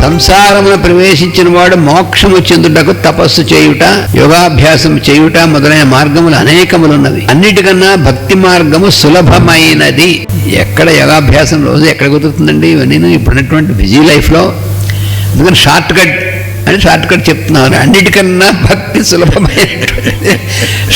సంసారమును ప్రవేశించిన వాడు మోక్షము చెందుటకు తపస్సు చేయుట యోగాభ్యాసం చేయుట మొదలైన మార్గములు అనేకములు ఉన్నవి అన్నిటికన్నా భక్తి మార్గము సులభమైనది. ఎక్కడ యోగాభ్యాసం రోజు ఎక్కడ కుదురుతుందండి? ఇవన్నీ ఇప్పుడున్నటువంటి బిజీ లైఫ్లో. అందుకని షార్ట్ కట్ అని షార్ట్ కట్ చెప్తున్నాను. అన్నిటికన్నా భక్తి సులభమైనటువంటి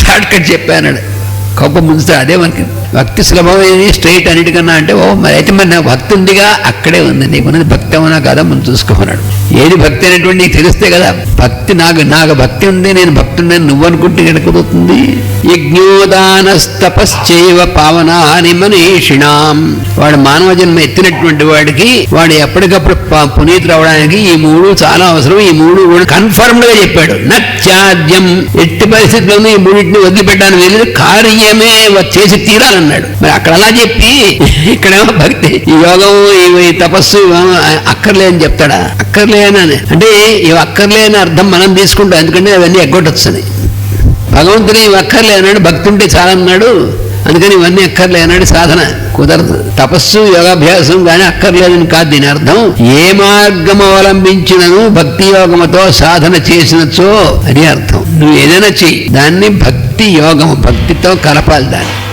షార్ట్ కట్ చెప్పాను కోపం ముందుతా అదే మనకి భక్తి సులభమైనది స్ట్రైట్ అన్నిటికన్నా అంటే ఓ మరి అయితే మరి నా భక్తి ఉందిగా అక్కడే ఉంది. నీకు ఉన్నది భక్తి అవునా కదా? మనం చూసుకోమన్నాడు. ఏది భక్తి అనేటువంటి నీకు తెలిస్తే కదా భక్తి నాకు నాకు భక్తి ఉంది నేను భక్తి నువ్వు అనుకుంటే ఎక్కడ యజ్ఞోదాన యజ్ఞోదానస్తపశ్చైవ పావనాని మనీషిణాం. వాడు మానవ జన్మ ఎత్తినటువంటి వాడికి వాడు ఎప్పటికప్పుడు ప- పునీతులు అవడానికి ఈ మూడు చాలా అవసరం. ఈ మూడు కూడా కన్ఫర్మ్గా చెప్పాడు. నత్యాద్యం ఎట్టి పరిస్థితుల్లోనూ ఈ మూడింటిని వదిలిపెట్టడానికి వెళ్ళి కార్య ఏమే చేసి తీరాలన్నాడు. మరి అక్కడ అలా చెప్పి ఇక్కడేమో భక్తి. ఈ యోగం ఈ- తపస్సు అక్కర్లే అక్కర్లేదని చెప్తాడా? అక్కర్లేనని అంటే ఇవి అక్కర్లేని అర్థం మనం తీసుకుంటాం. ఎందుకంటే అవన్నీ ఎగ్గొట్టొచ్చని. భగవంతుని ఇవి అక్కర్లే అన్నాడు భక్తి ఉంటే చాలన్నాడు. అందుకని ఇవన్నీ అక్కర్లే అన్నాడు సాధన కుదరదు. తపస్సు యోగాభ్యాసం కానీ అక్కర్లేదని కాదు దీని అర్థం. ఏ మార్గం అవలంబించినను భక్తి యోగముతో సాధన చేసినచో అని అర్థం. నువ్వు ఏదైనా చెయ్యి. దాన్ని భక్తి యోగము భక్తితో కలపాలి దాన్ని.